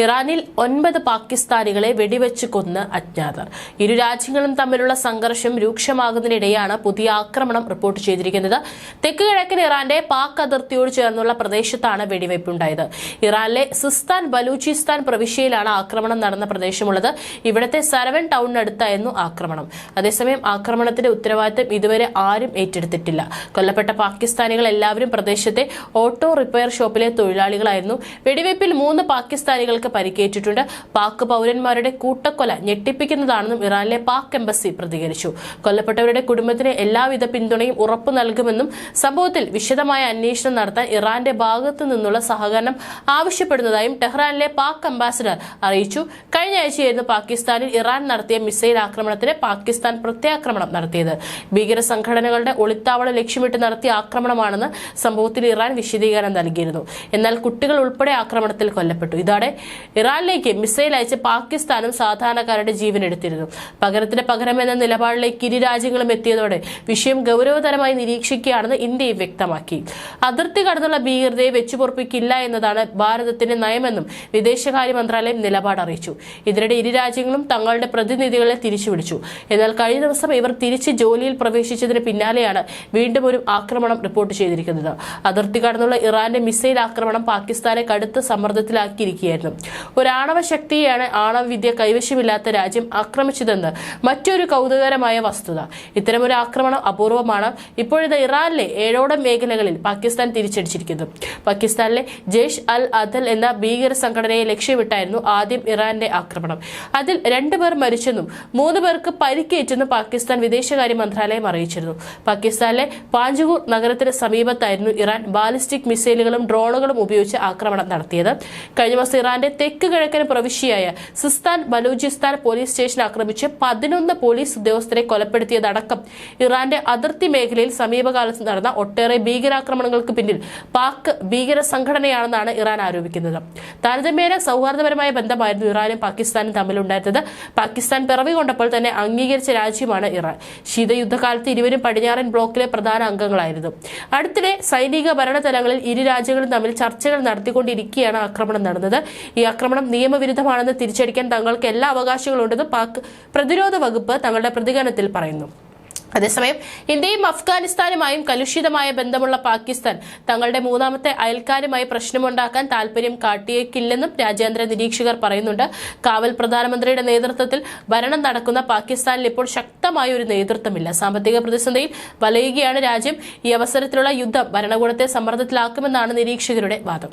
ഇറാനിൽ ഒൻപത് പാകിസ്ഥാനികളെ വെടിവെച്ച് കൊന്ന് അജ്ഞാതർ. ഇരു രാജ്യങ്ങളും തമ്മിലുള്ള സംഘർഷം രൂക്ഷമാകുന്നതിനിടെയാണ് പുതിയ ആക്രമണം റിപ്പോർട്ട് ചെയ്തിരിക്കുന്നത്. തെക്ക് കിഴക്കൻ ഇറാന്റെ പാക് അതിർത്തിയോട് ചേർന്നുള്ള പ്രദേശത്താണ് വെടിവയ്പുണ്ടായത് ഇറാനിലെ സിസ്താൻ ബലൂചിസ്ഥാൻ പ്രവിശ്യയിലാണ് ആക്രമണം നടന്ന പ്രദേശമുള്ളത്. ഇവിടത്തെ സരവൻ ടൗണിനടുത്തായിരുന്നു ആക്രമണം. അതേസമയം ആക്രമണത്തിന്റെ ഉത്തരവാദിത്തം ഇതുവരെ ആരും ഏറ്റെടുത്തിട്ടില്ല. കൊല്ലപ്പെട്ട പാകിസ്ഥാനികൾ എല്ലാവരും പ്രദേശത്തെ ഓട്ടോ റിപ്പയർ ഷോപ്പിലെ തൊഴിലാളികളായിരുന്നു. വെടിവയ്പിൽ മൂന്ന് പാകിസ്ഥാനികൾക്ക് പരിക്കേറ്റിട്ടുണ്ട്. പാക് പൗരന്മാരുടെ കൂട്ടക്കൊല ഞെട്ടിപ്പിക്കുന്നതാണെന്നും ഇറാനിലെ പാക് എംബസി പ്രതികരിച്ചു. കൊല്ലപ്പെട്ടവരുടെ കുടുംബത്തിന് എല്ലാവിധ പിന്തുണയും ഉറപ്പു നൽകുമെന്നും സംഭവത്തിൽ വിശദമായ അന്വേഷണം നടത്താൻ ഇറാന്റെ ഭാഗത്തു നിന്നുള്ള സഹകരണം ആവശ്യപ്പെടുന്നതായും ടെഹ്റാനിലെ പാക് അംബാസിഡർ അറിയിച്ചു. കഴിഞ്ഞ ആഴ്ചയായിരുന്നു പാകിസ്ഥാനിൽ ഇറാൻ നടത്തിയ മിസൈൽ ആക്രമണത്തിന് പാകിസ്ഥാൻ പ്രത്യാക്രമണം നടത്തിയത്. ഭീകര സംഘടനകളുടെ ഒളിത്താവളം ലക്ഷ്യമിട്ട് നടത്തിയ ആക്രമണമാണെന്ന് സംഭവത്തിൽ ഇറാൻ വിശദീകരണം നൽകിയിരുന്നു. എന്നാൽ കുട്ടികൾ ഉൾപ്പെടെ ആക്രമണത്തിൽ കൊല്ലപ്പെട്ടു. ഇതോടെ ഇറാനിലേക്ക് മിസൈൽ അയച്ച് പാകിസ്ഥാനും സാധാരണക്കാരുടെ ജീവൻ എടുത്തിരുന്നു. പകരത്തിന് പകരം എന്ന നിലപാടിലേക്ക് ഇരു രാജ്യങ്ങളും എത്തിയതോടെ വിഷയം ഗൗരവതരമായി നിരീക്ഷിക്കുകയാണെന്ന് ഇന്ത്യയും വ്യക്തമാക്കി. അതിർത്തി കടന്നുള്ള ഭീകരതയെ വെച്ചുപൊറപ്പിക്കില്ല എന്നതാണ് ഭാരതത്തിന്റെ നയമെന്നും വിദേശകാര്യ മന്ത്രാലയം നിലപാട് അറിയിച്ചു. ഇതിനിടെ ഇരു രാജ്യങ്ങളും തങ്ങളുടെ പ്രതിനിധികളെ തിരിച്ചുവിളിച്ചു. എന്നാൽ കഴിഞ്ഞ ദിവസം ഇവർ തിരിച്ച് ജോലിയിൽ പ്രവേശിച്ചതിന് പിന്നാലെയാണ് വീണ്ടും ഒരു ആക്രമണം റിപ്പോർട്ട് ചെയ്തിരിക്കുന്നത്. അതിർത്തി കടന്നുള്ള ഇറാന്റെ മിസൈൽ ആക്രമണം പാകിസ്ഥാനെ കടുത്ത സമ്മർദ്ദത്തിലാക്കിയിരിക്കുകയായിരുന്നു. ഒരു ആണവ ശക്തിയെയാണ് ആണവ വിദ്യ കൈവശമില്ലാത്ത രാജ്യം ആക്രമിച്ചതെന്ന് മറ്റൊരു കൗതുകകരമായ വസ്തുത. ഇത്തരമൊരു ആക്രമണം അപൂർവമാണ്. ഇപ്പോഴത്തെ ഇറാനിലെ ഏഴോടം മേഖലകളിൽ പാകിസ്ഥാൻ തിരിച്ചടിച്ചിരിക്കുന്നു. പാകിസ്ഥാനിലെ ജെയ്ഷ് അൽ അദൽ എന്ന ഭീകര സംഘടനയെ ലക്ഷ്യമിട്ടായിരുന്നു ആദ്യം ഇറാന്റെ ആക്രമണം. അതിൽ രണ്ടുപേർ മരിച്ചെന്നും മൂന്ന് പേർക്ക് പരിക്കേറ്റെന്നും പാകിസ്ഥാൻ വിദേശകാര്യ മന്ത്രാലയം അറിയിച്ചിരുന്നു. പാകിസ്ഥാനിലെ പാഞ്ചുകൂർ നഗരത്തിന് സമീപത്തായിരുന്നു ഇറാൻ ബാലിസ്റ്റിക് മിസൈലുകളും ഡ്രോണുകളും ഉപയോഗിച്ച് ആക്രമണം നടത്തിയത്. കഴിഞ്ഞ മാസം ഇറാന്റെ തെക്ക് കിഴക്കൻ പ്രവിശ്യയായ സിസ്താൻ ബലൂചിസ്ഥാൻ പോലീസ് സ്റ്റേഷൻ ആക്രമിച്ച് പതിനൊന്ന് പോലീസ് ഉദ്യോഗസ്ഥരെ കൊലപ്പെടുത്തിയതടക്കം ഇറാന്റെ അതിർത്തി മേഖലയിൽ സമീപകാലത്ത് നടന്ന ഒട്ടേറെ ഭീകരാക്രമണങ്ങൾക്ക് പിന്നിൽ പാക് ഭീകര സംഘടനയാണെന്നാണ് ഇറാൻ ആരോപിക്കുന്നത്. താരതമ്യേന സൗഹാർദ്ദപരമായ ബന്ധമായിരുന്നു ഇറാനും പാകിസ്ഥാനും തമ്മിലുണ്ടായിരുന്നത്. പാകിസ്ഥാൻ പിറവി കൊണ്ടപ്പോൾ തന്നെ അംഗീകരിച്ച രാജ്യമാണ് ഇറാൻ. ശീതയുദ്ധകാലത്ത് ഇരുവരും പടിഞ്ഞാറൻ ബ്ലോക്കിലെ പ്രധാന അംഗങ്ങളായിരുന്നു. അടുത്തിടെ സൈനിക ഭരണതലങ്ങളിൽ ഇരു രാജ്യങ്ങളും തമ്മിൽ ചർച്ചകൾ നടത്തിക്കൊണ്ടിരിക്കുകയാണ് ആക്രമണം നടന്നത്. ഈ ആക്രമണം നിയമവിരുദ്ധമാണെന്ന് തിരിച്ചടിക്കാൻ തങ്ങൾക്ക് എല്ലാ അവകാശങ്ങളുണ്ടെന്ന് പാക് പ്രതിരോധ വകുപ്പ് തങ്ങളുടെ പ്രതികരണത്തിൽ പറയുന്നു. അതേസമയം ഇന്ത്യയും അഫ്ഗാനിസ്ഥാനുമായും കലുഷിതമായ ബന്ധമുള്ള പാകിസ്ഥാൻ തങ്ങളുടെ മൂന്നാമത്തെ അയൽക്കാരുമായി പ്രശ്നമുണ്ടാക്കാൻ താല്പര്യം കാട്ടിയേക്കില്ലെന്നും രാജ്യാന്തര നിരീക്ഷകർ പറയുന്നുണ്ട്. കാവൽ പ്രധാനമന്ത്രിയുടെ നേതൃത്വത്തിൽ ഭരണം നടക്കുന്ന പാകിസ്ഥാനിൽ ഇപ്പോൾ ശക്തമായ ഒരു നേതൃത്വമില്ല. സാമ്പത്തിക പ്രതിസന്ധിയിൽ വലയുകയാണ് രാജ്യം. ഈ അവസരത്തിലുള്ള യുദ്ധം ഭരണകൂടത്തെ സമ്മർദ്ദത്തിലാക്കുമെന്നാണ് നിരീക്ഷകരുടെ വാദം.